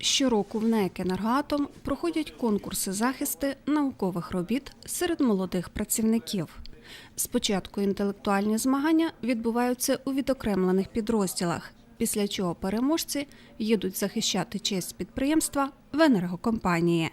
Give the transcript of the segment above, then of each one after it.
Щороку в НЕК «Енергоатом» проходять конкурси захисти наукових робіт серед молодих працівників. Спочатку інтелектуальні змагання відбуваються у відокремлених підрозділах, після чого переможці їдуть захищати честь підприємства в енергокомпанії.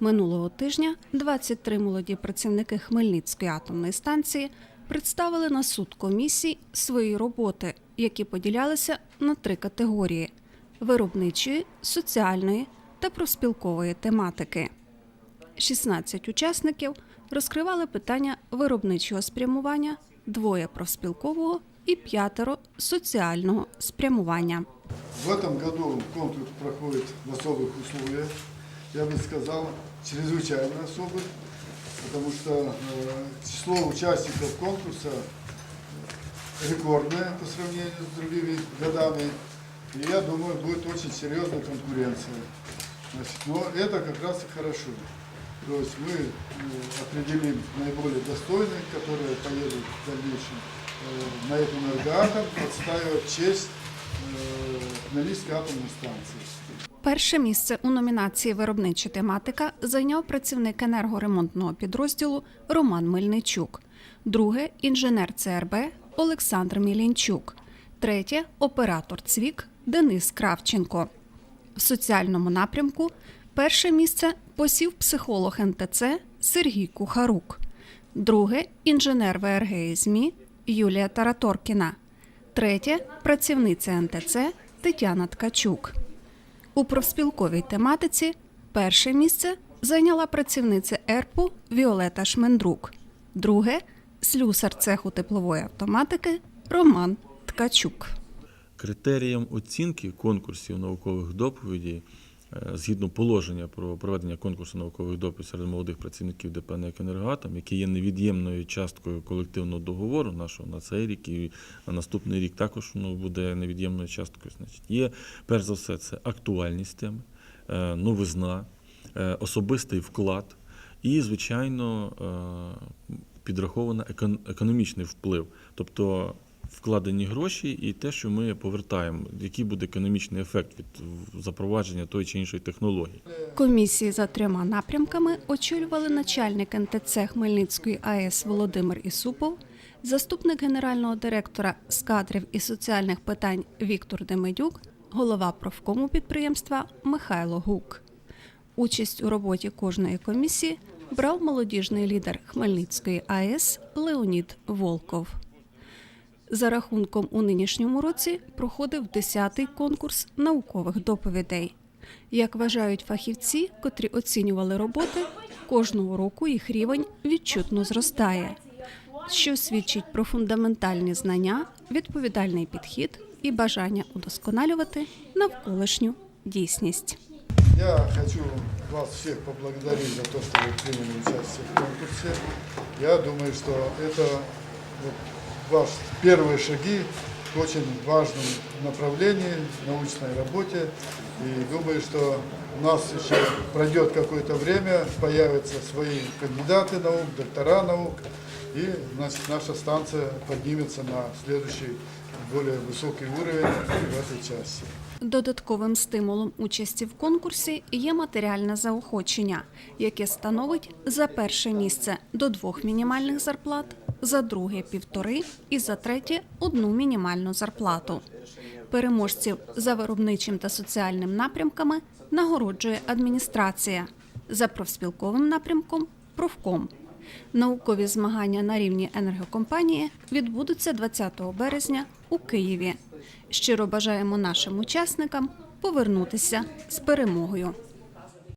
Минулого тижня 23 молоді працівники Хмельницької атомної станції представили на суд комісій свої роботи, які поділялися на три категорії: виробничої, соціальної та профспілкової тематики. 16 учасників розкривали питання виробничого спрямування, двоє профспілкового і п'ятеро соціального спрямування. В этом году конкурс проходит в особых условиях. Я бы сказал, чрезвычайно особых, потому что э, число участников конкурса рекордное по сравнению с другими годами. И я думаю, будет очень серьезная конкуренция. Значит, но это как раз и хорошо. То есть мы э, определим наиболее достойных, которые поедут в дальнейшем э, на этот энергоатом, отстаивать честь э, Хмельницкой атомной станции. Перше місце у номінації Виробнича тематика зайняв працівник енергоремонтного підрозділу Роман Мельничук. Друге інженер ЦРБ Олександр Мілінчук. Третє оператор ЦВІК Денис Кравченко. В соціальному напрямку перше місце посів психолог НТЦ Сергій Кухарук. Друге інженер ВРГ ЗМІ Юлія Тараторкіна. Третє працівниця НТЦ Тетяна Ткачук. У профспілковій тематиці перше місце зайняла працівниця ЕРПу Віолета Шмендрук, друге слюсар цеху теплової автоматики Роман Ткачук. Критерієм оцінки конкурсів наукових доповідей згідно положення про проведення конкурсу наукових доповідей серед молодих працівників ДП «НЕК «Енергоатом», які є невід'ємною часткою колективного договору нашого на цей рік і на наступний рік також воно буде невід'ємною часткою. Значить, є перш за все це актуальність теми, е, новизна, е, особистий вклад і, звичайно, е, підраховано економічний вплив, тобто вкладені гроші і те, що ми повертаємо, який буде економічний ефект від запровадження тої чи іншої технології. Комісії за трьома напрямками очолювали начальник НТЦ Хмельницької АЕС Володимир Ісупов, заступник генерального директора з кадрів і соціальних питань Віктор Демидюк, голова профкому підприємства Михайло Гук. Участь у роботі кожної комісії брав молодіжний лідер Хмельницької АЕС Леонід Волков. За рахунком у нинішньому році проходив 10-й конкурс наукових доповідей. Як вважають фахівці, котрі оцінювали роботи, кожного року їх рівень відчутно зростає, що свідчить про фундаментальні знання, відповідальний підхід і бажання удосконалювати навколишню дійсність. Я хочу вас всех поблагодарить за то, что вы приняли участие в конкурсе. Я думаю, что это ваши первые шаги к очень важном направлении, научной работе. И думаю, что у нас еще пройдет какое-то время, появятся свои кандидаты наук, доктора наук, и значит, наша станция поднимется на следующий, более высокий уровень в этой части. Додатковим стимулом участі в конкурсі є матеріальне заохочення, яке становить за перше місце до двох мінімальних зарплат, за друге півтори і за третє одну мінімальну зарплату. Переможців за виробничим та соціальним напрямками нагороджує адміністрація, за профспілковим напрямком профком. Наукові змагання на рівні енергокомпанії відбудуться 20 березня у Києві. Щиро бажаємо нашим учасникам повернутися з перемогою.